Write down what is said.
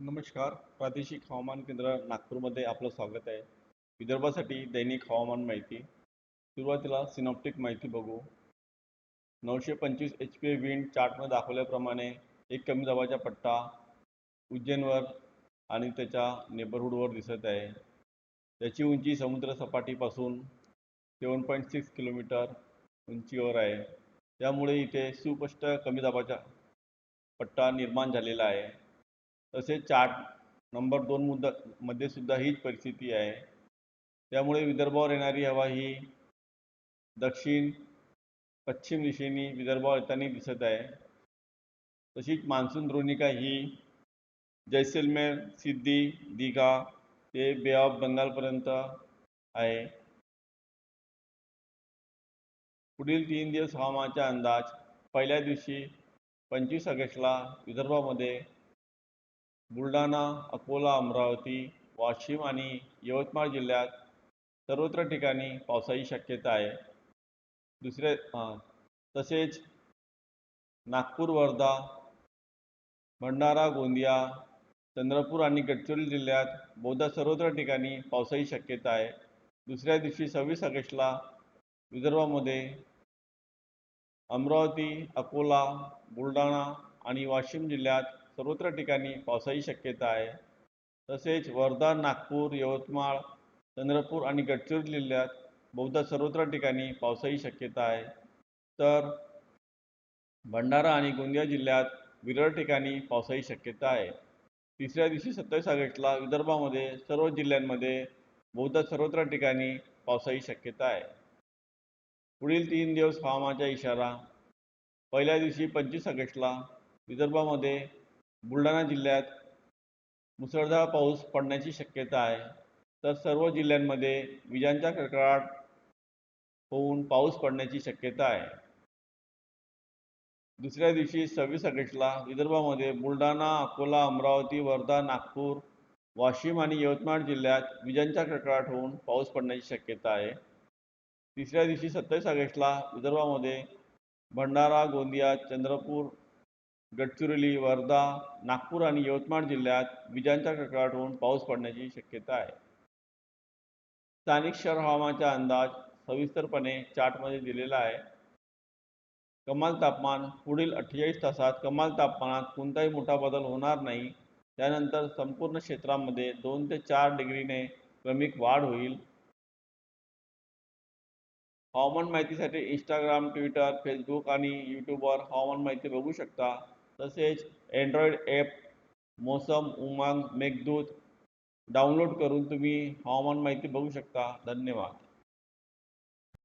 नमस्कार प्रादेशिक हवामान केंद्र नागपूरमध्ये आपलं स्वागत आहे. विदर्भासाठी दैनिक हवामान माहिती. सुरुवातीला सिनॉप्टिक माहिती बघू. नऊशे पंचवीस एच पी विंड चार्टमध्ये दाखवल्याप्रमाणे एक कमी दाबाचा पट्टा उज्जैनवर आणि त्याच्या नेबरहूडवर दिसत आहे. त्याची उंची समुद्रसपाटीपासून सेवन पॉईंट सिक्स किलोमीटर उंचीवर आहे. त्यामुळे इथे सुस्पष्ट कमी दाबाचा पट्टा निर्माण झालेला आहे. तसेच चार नंबर दोन मुद्दा मध्ये सुद्धा हीच परिस्थिती आहे. त्यामुळे विदर्भावर येणारी हवा ही दक्षिण पश्चिम दिशेने विदर्भावर येताना दिसत आहे. तशीच मान्सून द्रोणिका ही जैसलमेर सिद्धी दिघा ते बे ऑफ बंगालपर्यंत आहे. पुढील तीन दिवस हवामानाचा अंदाज पहिल्या दिवशी पंचवीस ऑगस्टला विदर्भामध्ये बुलढाणा अकोला अमरावती वाशिम आणि यवतमाळ जिल्ह्यात सर्वत्र ठिकाणी पावसाची शक्यता आहे. दुसरे तसेच नागपूर वर्धा भंडारा गोंदिया चंद्रपूर आणि गडचिरोली जिल्ह्यात बहुधा सर्वत्र ठिकाणी पावसाची शक्यता आहे. दुसऱ्या दिवशी सव्वीस ऑगस्टला विदर्भामध्ये अमरावती अकोला बुलढाणा आणि वाशिम जिल्ह्यात सर्वत्र ठिकाणी पावसाची शक्यता आहे. तसेच वर्धा नागपूर यवतमाळ चंद्रपूर आणि गडचिरोली जिल्ह्यात बहुधा सर्वत्र ठिकाणी पावसाची शक्यता आहे. तर भंडारा आणि गोंदिया जिल्ह्यात विरळ ठिकाणी पावसाची शक्यता आहे. तिसऱ्या दिवशी सत्तावीस ऑगस्टला विदर्भामध्ये सर्व जिल्ह्यांमध्ये बहुधा सर्वत्र ठिकाणी पावसाची शक्यता आहे. पुढील तीन दिवस हवामानाचा इशारा. पहिल्या दिवशी पंचवीस ऑगस्टला विदर्भामध्ये बुलढाणा जिल्ह्यात मुसळधार पाऊस पडण्याची शक्यता आहे. तर सर्व जिल्ह्यांमध्ये विजांचा कडकडाट होऊन पाऊस पडण्याची शक्यता आहे. दुसऱ्या दिवशी सव्वीस ऑगस्टला विदर्भामध्ये बुलढाणा अकोला अमरावती वर्धा नागपूर वाशिम आणि यवतमाळ जिल्ह्यात विजांचा कडकडाट होऊन पाऊस पडण्याची शक्यता आहे. तिसऱ्या दिवशी सत्तावीस ऑगस्टला विदर्भामध्ये भंडारा गोंदिया चंद्रपूर गडचिरोली वर्धा नागपूर आणि यवतमाळ जिल्ह्यात विजांचा कडकडाट होऊन पाऊस पडण्याची शक्यता आहे. स्थानिक शहर हवामानाचा अंदाज सविस्तरपणे चार्टमध्ये दिलेला आहे. कमाल तापमान पुढील अठ्ठेचाळीस तासात कमाल तापमानात कोणताही मोठा बदल होणार नाही. त्यानंतर संपूर्ण क्षेत्रामध्ये दोन ते चार डिग्रीने क्रमिक वाढ होईल. हवामान माहितीसाठी इंस्टाग्राम ट्विटर फेसबुक आणि यूट्यूबवर हवामान माहिती बघू शकता. तसेच अँड्रॉइड ॲप मोसम उमांग मेघदूत डाउनलोड करून तुम्ही हवामान माहिती बघू शकता. धन्यवाद.